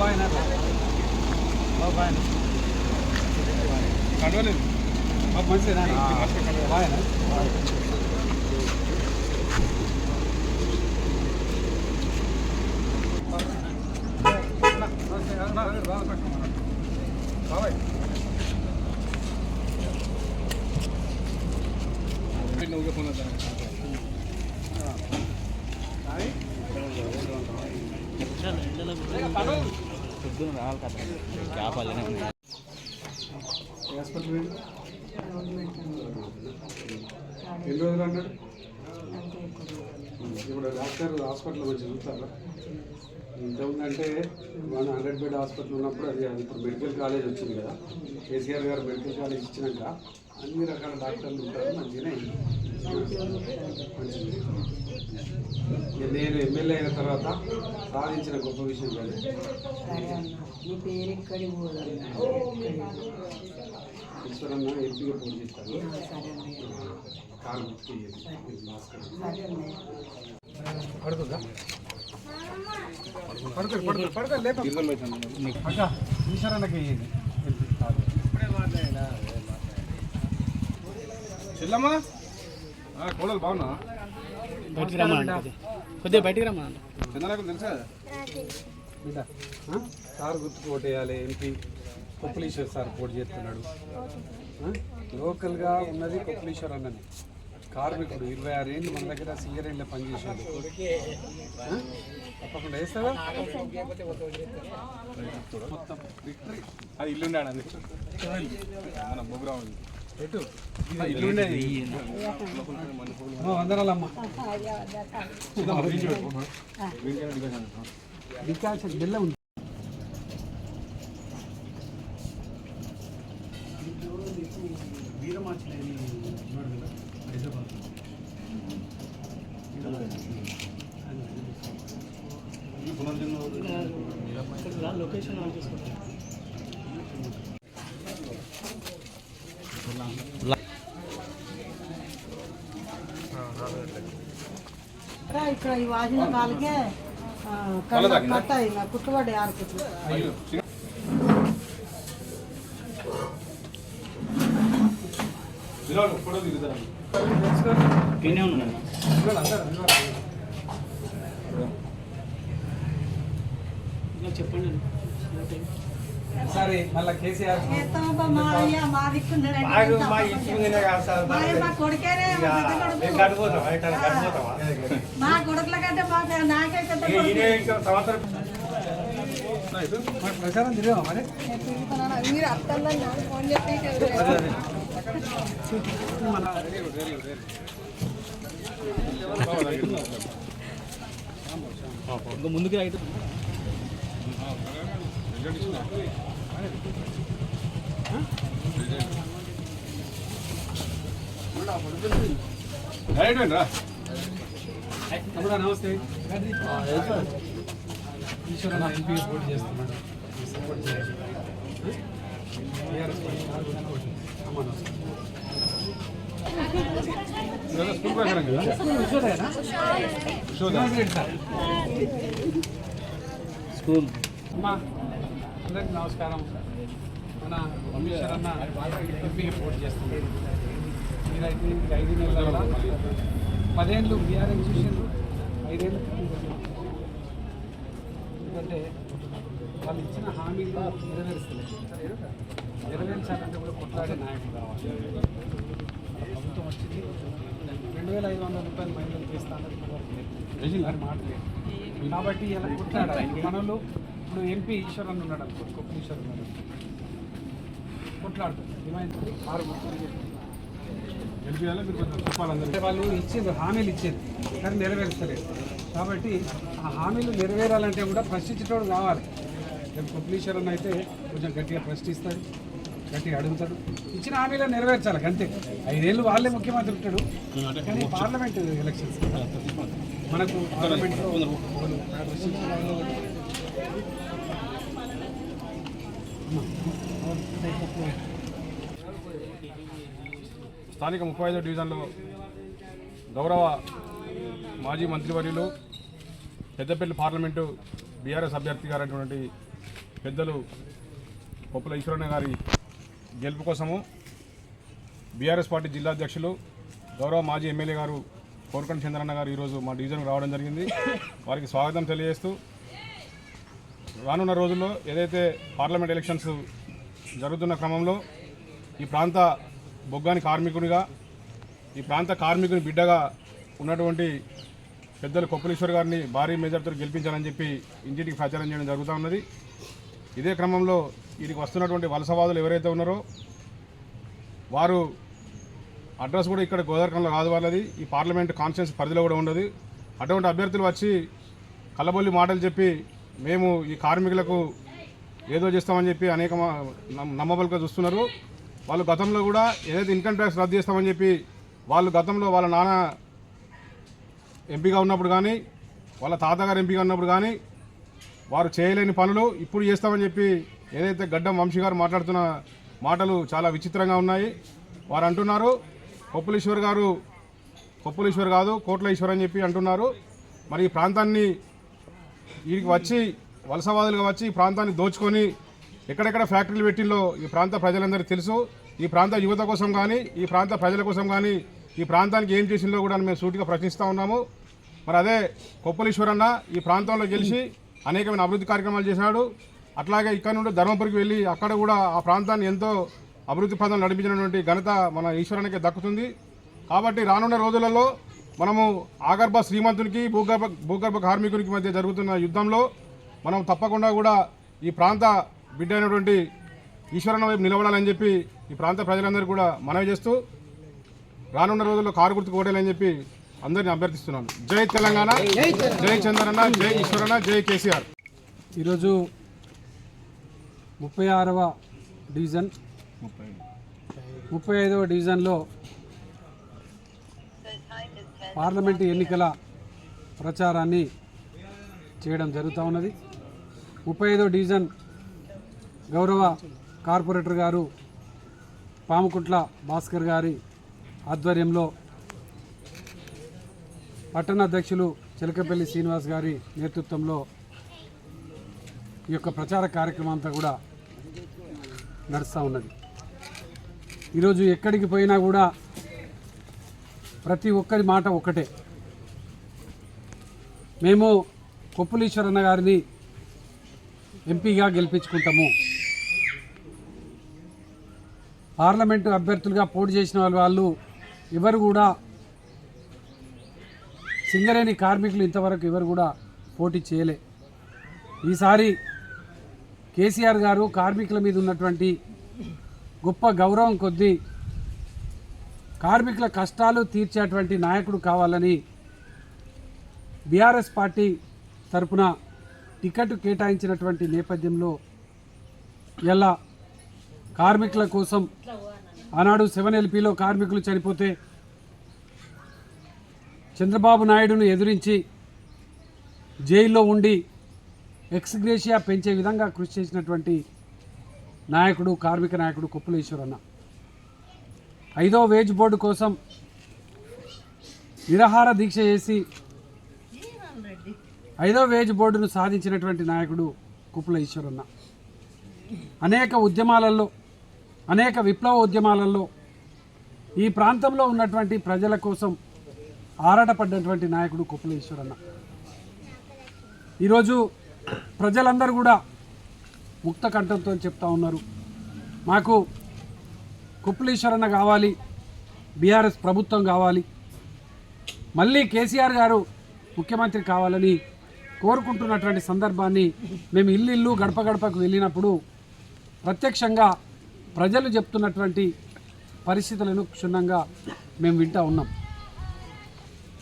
Bye నా bye కండోలేదు మా మంచిదేనా బాయ్ బాబాయ్ నువ్వు ఫోన్ అవుతాను పొద్దున రావాలి కదా. చేపలు ఎన్ని రోజులు అన్నాడు ఇప్పుడు డాక్టర్ హాస్పిటల్ వచ్చి చూస్తారా? ఇంతకుముందంటే మన హండ్రెడ్ బెడ్ హాస్పిటల్ ఉన్నప్పుడు అది అది ఇప్పుడు మెడికల్ కాలేజ్ వచ్చింది కదా. కేసీఆర్ గారు మెడికల్ కాలేజ్ ఇచ్చినాక అన్ని రకాల డాక్టర్లు ఉంటారు మంచిగానే నేను ఎమ్మెల్యే అయిన తర్వాత సాధించిన గొప్ప విషయం కదా ఈశ్వరన్న ఎంపీగా పోటీ చేస్తాను కారు గుర్తు. భాస్కర్. పడుతుందా? పడుతుంది. పడుతుంది పడుతుంది అక్క ఈశ్వరన్నకి చెల్లమ్మా? కోడలు బాగున్నా? బయటికి రమ్మా కొద్దిగా. బయటికి రమ్మా చిన్నలకు తెలుసా? బిడ్డ ఆ? సార్ గుర్తుకు ఓటేయాలి ఎంపీ కొప్పులీశ్వర్ సార్ పోటీ చేస్తున్నాడు. ఆ? లోకల్గా ఉన్నది కొప్పులీశ్వర్ అన్నది కార్మికుడు ఇరవై ఆరు ఏళ్ళు మన దగ్గర సింగరేళ్ళ పనిచేసాడు? తప్పకుండా వేస్తావా? మొత్తం విక్టరీ అది ఇల్లు ఉండాలి మన ఉండేది వందనాలమ్మ బెల్ల ఉంది. ఇక్కడ ఈ వాసిన కాలికే కట్ట అయింది కుట్టుబడి ఆరు కుట్లు ఉన్నాను చెప్పండి సరే మళ్ళీ కేసీఆర్ మా కొడుకుల కంటే మా నాకే పెద్ద కొడుకు. మరి ప్రచారం తిరిగావా మరి? మీరు అర్థందని ఫోన్ చెప్పి ముందుకు రా తమ్ముడా నమస్తే ఈశ్వరన్న ఎంపీ పోటీ చేస్తున్నాడు సపోర్ట్ చేయాలి స్కూల్ ప్రకారం కదా స్కూల్ అమ్మా అందరికి నమస్కారం. మన ఈశ్వరన్న ఎంపీకి పోటీ చేస్తున్నాడు మీరైతే ఇంక ఐదు నెలల పదేళ్ళు బీఆర్ఎం చూసిండ్రు. ఐదేళ్ళు ఎందుకంటే వాళ్ళు ఇచ్చిన హామీలు నెరవేరుస్తలేదు. నెరవేర్చాలంటే కూడా కొట్లాడే నాయకులు కావాలి. ప్రభుత్వం వచ్చింది. రెండు వేల ఐదు వందల రూపాయలు లేదు. అని మాట లేదు కాబట్టి ఇలా కొట్లాడాలి. మనలో ఇప్పుడు ఎంపీ ఈశ్వరన్ ఉన్నాడు అనుకో కొప్ప ఈశ్వర్ ఉన్నాడు కొట్లాడుతుంది డిమాండ్ ఆరు గుర్తులు మీరు కొంచెం చెప్పాలందరూ అంటే వాళ్ళు ఇచ్చేది హామీలు ఇచ్చేది కానీ నెరవేర్చలేదు కాబట్టి ఆ హామీలు నెరవేరాలంటే కూడా ప్రశ్నించేటోడు కావాలి. రేపు కుప్లీశ్వరన్ అయితే కొంచెం గట్టిగా ప్రశ్నిస్తాడు గట్టిగా అడుగుతాడు. ఇచ్చిన హామీలో నెరవేర్చాలి అంతే. ఐదేళ్ళు వాళ్ళే ముఖ్యమంత్రి ఉంటాడు కానీ పార్లమెంట్ ఎలక్షన్స్. మనకు పార్లమెంట్లో వాళ్ళు ప్రశ్నించే వాళ్ళు స్థానిక ముప్పై ఐదో డివిజన్లో గౌరవ మాజీ మంత్రివర్యులు పెద్దపల్లి పార్లమెంటు బీఆర్ఎస్ అభ్యర్థి గారైనటువంటి పెద్దలు కొప్పుల ఈశ్వరన్న గారి గెలుపు కోసము బీఆర్ఎస్ పార్టీ జిల్లా అధ్యక్షులు గౌరవ మాజీ ఎమ్మెల్యే గారు కోరుకొని చంద్రన్న గారు ఈరోజు మా డివిజన్కి రావడం జరిగింది. వారికి స్వాగతం తెలియజేస్తూ రానున్న రోజుల్లో ఏదైతే పార్లమెంట్ ఎలక్షన్స్ జరుగుతున్న క్రమంలో ఈ ప్రాంత బొగ్గాని కార్మికునిగా ఈ ప్రాంత కార్మికుని బిడ్డగా ఉన్నటువంటి పెద్దలు కొప్పలేశ్వర్ గారిని భారీ మెజార్టీతో గెలిపించాలని చెప్పి ఇంటికి ప్రచారం చేయడం జరుగుతూ ఉన్నది. ఇదే క్రమంలో వీరికి వస్తున్నటువంటి వలసవాదులు ఎవరైతే ఉన్నారో వారు అడ్రస్ కూడా ఇక్కడ గోదావరికంలో కాదు వాళ్ళది. ఈ పార్లమెంట్ కాన్స్టిట్యూన్స్ పరిధిలో కూడా ఉండదు. అటువంటి అభ్యర్థులు వచ్చి కల్లబొల్లి మాటలు చెప్పి మేము ఈ కార్మికులకు ఏదో చేస్తామని చెప్పి అనేక నమ్మబలుగా చూస్తున్నారు. వాళ్ళు గతంలో కూడా ఏదైతే ఇన్కమ్ ట్యాక్స్ రద్దు చేస్తామని చెప్పి వాళ్ళు గతంలో వాళ్ళ నాన్న ఎంపీగా ఉన్నప్పుడు కానీ వాళ్ళ తాతగారు ఎంపీగా ఉన్నప్పుడు కానీ వారు చేయలేని పనులు ఇప్పుడు చేస్తామని చెప్పి ఏదైతే గడ్డం వంశీ గారు మాట్లాడుతున్న మాటలు చాలా విచిత్రంగా ఉన్నాయి. వారు అంటున్నారు కొప్పులేశ్వర్ గారు కొప్పులీశ్వర్ కాదు కోట్లేశ్వర్ అని చెప్పి అంటున్నారు. మరి ఈ ప్రాంతాన్ని వీడికి వచ్చి వలసవాదులుగా వచ్చి ఈ ప్రాంతాన్ని దోచుకొని ఎక్కడెక్కడ ఫ్యాక్టరీలు పెట్టిల్లో ఈ ప్రాంత ప్రజలందరికీ తెలుసు. ఈ ప్రాంత యువత కోసం కానీ ఈ ప్రాంత ప్రజల కోసం కానీ ఈ ప్రాంతానికి ఏం చేసిందో కూడా మేము సూటిగా ప్రశ్నిస్తూ ఉన్నాము. మరి అదే కొప్పలీశ్వరన్న ఈ ప్రాంతంలో గెలిచి అనేకమైన అభివృద్ధి కార్యక్రమాలు చేశాడు. అట్లాగే ఇక్కడ నుండి ధర్మపురికి వెళ్ళి అక్కడ కూడా ఆ ప్రాంతాన్ని ఎంతో అభివృద్ధి పదం నడిపించినటువంటి ఘనత మన ఈశ్వరానికి దక్కుతుంది. కాబట్టి రానున్న రోజులలో మనము ఆగర్భ శ్రీమంతునికి భూగర్భ భూగర్భ కార్మికునికి మధ్య జరుగుతున్న యుద్ధంలో మనం తప్పకుండా కూడా ఈ ప్రాంత బిడ్డ అయినటువంటి ఈశ్వరన్న వైపు నిలబడాలని చెప్పి ఈ ప్రాంత ప్రజలందరూ కూడా మనవి చేస్తూ రానున్న రోజుల్లో కారు గుర్తు కోడాలని చెప్పి అందరిని అభ్యర్థిస్తున్నాను. జై తెలంగాణ జై చంద్రన్న జై ఈశ్వరన్న జై కేసీఆర్. ఈరోజు ముప్పై ఆరవ డివిజన్ ముప్పై ఐదవ డివిజన్లో పార్లమెంటు ఎన్నికల ప్రచారాన్ని చేయడం జరుగుతూ ఉన్నది. ముప్పై ఐదో డివిజన్ గౌరవ కార్పొరేటర్ గారు పాముకుంట్ల భాస్కర్ గారి ఆధ్వర్యంలో పట్టణ అధ్యక్షులు చిలకపల్లి శ్రీనివాస్ గారి నేతృత్వంలో ఈ యొక్క ప్రచార కార్యక్రమం అంతా కూడా నడుస్తూ ఉన్నది. ఈరోజు ఎక్కడికి పోయినా కూడా ప్రతి ఒక్కరి మాట ఒక్కటే. మేము కొప్పులీశ్వరన్న గారిని ఎంపీగా గెలిపించుకుంటాము. పార్లమెంటు అభ్యర్థులుగా పోటీ చేసిన వాళ్ళు వాళ్ళు ఎవరు కూడా సింగరేణి కార్మికులు ఇంతవరకు ఎవరు కూడా పోటీ చేయలే. ఈసారి కేసీఆర్ గారు కార్మికుల మీద ఉన్నటువంటి గొప్ప గౌరవం కొద్దీ కార్మికుల కష్టాలు తీర్చేటువంటి నాయకుడు కావాలని బీఆర్ఎస్ పార్టీ తరపున టికెట్ కేటాయించినటువంటి నేపథ్యంలో ఎలా కార్మికుల కోసం ఆనాడు సెవెన్ ఎల్పీలో కార్మికులు చనిపోతే చంద్రబాబు నాయుడును ఎదిరించి జైల్లో ఉండి ఎక్స్గ్రేషియా పెంచే విధంగా కృషి చేసినటువంటి నాయకుడు కార్మిక నాయకుడు కుప్పలేశ్వరన్న. ఐదో వేజ్ బోర్డు కోసం నిరాహార దీక్ష చేసి ఐదో వేజ్ బోర్డును సాధించినటువంటి నాయకుడు కుప్పల ఈశ్వరన్న. అనేక ఉద్యమాలలో అనేక విప్లవ ఉద్యమాలలో ఈ ప్రాంతంలో ఉన్నటువంటి ప్రజల కోసం ఆరాటపడ్డటువంటి నాయకుడు కుప్పల ఈశ్వరన్న. ఈరోజు ప్రజలందరూ కూడా ముక్త కంఠంతో చెప్తా ఉన్నారు. మాకు కుప్పలీశ్వరన్న కావాలి బీఆర్ఎస్ ప్రభుత్వం కావాలి మళ్ళీ కేసీఆర్ గారు ముఖ్యమంత్రి కావాలని కోరుకుంటున్నటువంటి సందర్భాన్ని మేము ఇల్లు ఇల్లు గడప గడపకు వెళ్ళినప్పుడు ప్రత్యక్షంగా ప్రజలు చెప్తున్నటువంటి పరిస్థితులను క్షుణ్ణంగా మేము వింటూ ఉన్నాం.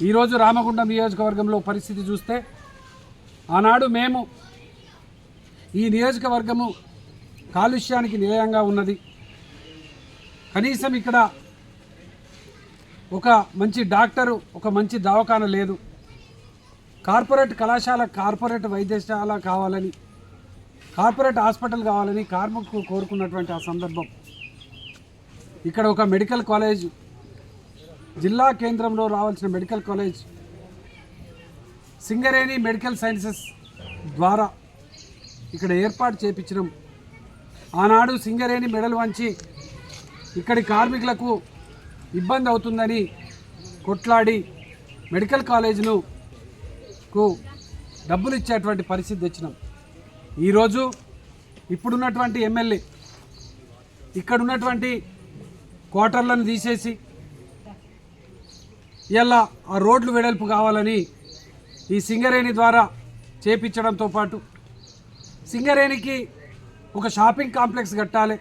ఈరోజు రామగుండం నియోజకవర్గంలో పరిస్థితి చూస్తే ఆనాడు మేము ఈ నియోజకవర్గము కాలుష్యానికి నిలయంగా ఉన్నది. కనీసం ఇక్కడ ఒక మంచి డాక్టరు ఒక మంచి దవాఖాన లేదు. కార్పొరేట్ కళాశాల కార్పొరేట్ వైద్యశాల కావాలని కార్పొరేట్ హాస్పిటల్ కావాలని కార్మికులు కోరుకున్నటువంటి ఆ సందర్భం. ఇక్కడ ఒక మెడికల్ కాలేజ్ జిల్లా కేంద్రంలో రావాల్సిన medical college Singareni medical sciences ద్వారా ఇక్కడ ఏర్పాటు చేపించడం ఆనాడు సింగరేణి మెడల్ వంచి ఇక్కడి కార్మికులకు ఇబ్బంది అవుతుందని కొట్లాడి మెడికల్ కాలేజీను కు డబ్బులు ఇచ్చేటువంటి పరిస్థితి తెచ్చినాం. ఈరోజు ఇప్పుడున్నటువంటి ఎమ్మెల్యే ఇక్కడ ఉన్నటువంటి క్వార్టర్లను తీసేసి ఇలా ఆ రోడ్లు వెడల్పు కావాలని ఈ సింగరేణి ద్వారా చేపించడంతో పాటు సింగరేణికి ఒక షాపింగ్ కాంప్లెక్స్ కట్టాలి.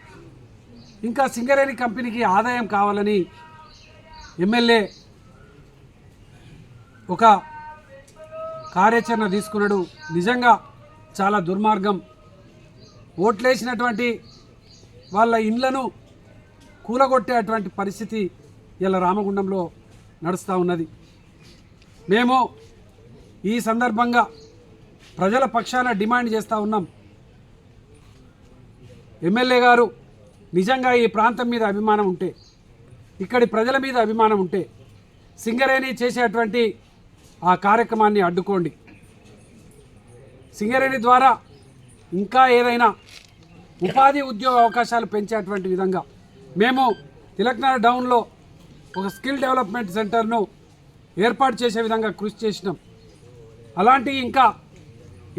ఇంకా సింగరేణి కంపెనీకి ఆదాయం కావాలని ఎమ్మెల్యే ఒక కార్యాచరణ తీసుకున్నాడు. నిజంగా చాలా దుర్మార్గం. ఓట్లేసినటువంటి వాళ్ళ ఇండ్లను కూలగొట్టేటువంటి పరిస్థితి ఇలా రామగుండంలో నడుస్తూ ఉన్నది. మేము ఈ సందర్భంగా ప్రజల పక్షాన డిమాండ్ చేస్తూ ఉన్నాం. ఎమ్మెల్యే గారు నిజంగా ఈ ప్రాంతం మీద అభిమానం ఉంటే ఇక్కడి ప్రజల మీద అభిమానం ఉంటే సింగరేణి చేసేటువంటి ఆ కార్యక్రమాన్ని అడ్డుకోండి. సింగరేణి ద్వారా ఇంకా ఏదైనా ఉపాధి ఉద్యోగ అవకాశాలు పెంచేటువంటి విధంగా మేము తిలక్నగర్ డౌన్లో ఒక స్కిల్ డెవలప్మెంట్ సెంటర్ను ఏర్పాటు చేసే విధంగా కృషి చేసినాం. అలాంటి ఇంకా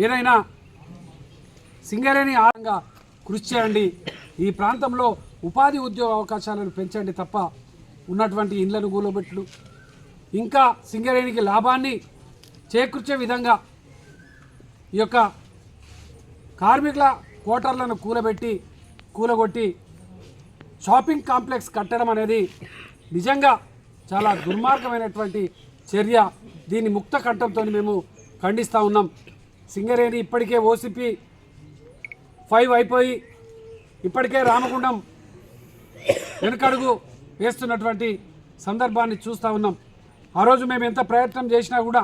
ఏదైనా సింగరేణి ఆరంగా కృషి చేయండి. ఈ ప్రాంతంలో ఉపాధి ఉద్యోగ అవకాశాలను పెంచండి తప్ప ఉన్నటువంటి ఇండ్లను కూలబెట్లు ఇంకా సింగరేణికి లాభాన్ని చేకూర్చే విధంగా ఈ యొక్క కార్మికుల క్వార్టర్లను కూలబెట్టి కూలగొట్టి షాపింగ్ కాంప్లెక్స్ కట్టడం అనేది నిజంగా చాలా దుర్మార్గమైనటువంటి చర్య. దీన్ని ముక్త కంఠంతో మేము ఖండిస్తూ ఉన్నాం. సింగరేణి ఇప్పటికే ఓసిపి ఫైవ్ అయిపోయి ఇప్పటికే రామగుండం వెనుకడుగు వేస్తున్నటువంటి సందర్భాన్ని చూస్తూ ఉన్నాం. ఆ రోజు మేము ఎంత ప్రయత్నం చేసినా కూడా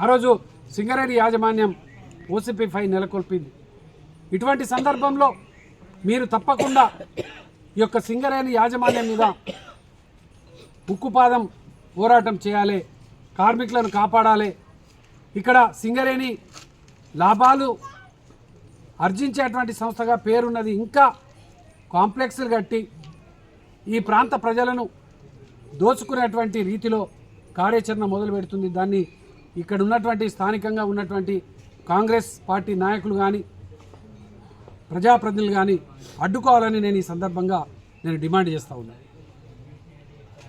ఆ రోజు సింగరేణి యాజమాన్యం ఓసిపి ఫైవ్ నెలకొల్పింది. ఇటువంటి సందర్భంలో మీరు తప్పకుండా ఈ యొక్క సింగరేణి యాజమాన్యం మీద ఉక్కుపాదం పోరాటం చేయాలి కార్మికులను కాపాడాలి. ఇక్కడ సింగరేణి లాభాలు ఆర్జించేటువంటి సంస్థగా పేరున్నది ఇంకా కాంప్లెక్స్లు కట్టి ఈ ప్రాంత ప్రజలను దోచుకునేటువంటి రీతిలో కార్యాచరణ మొదలు పెడుతుంది దాన్ని ఇక్కడ ఉన్నటువంటి స్థానికంగా ఉన్నటువంటి కాంగ్రెస్ పార్టీ నాయకులు కానీ ప్రజాప్రతినిధులు కానీ అడ్డుకోవాలని నేను ఈ సందర్భంగా నేను డిమాండ్ చేస్తూ ఉన్నాను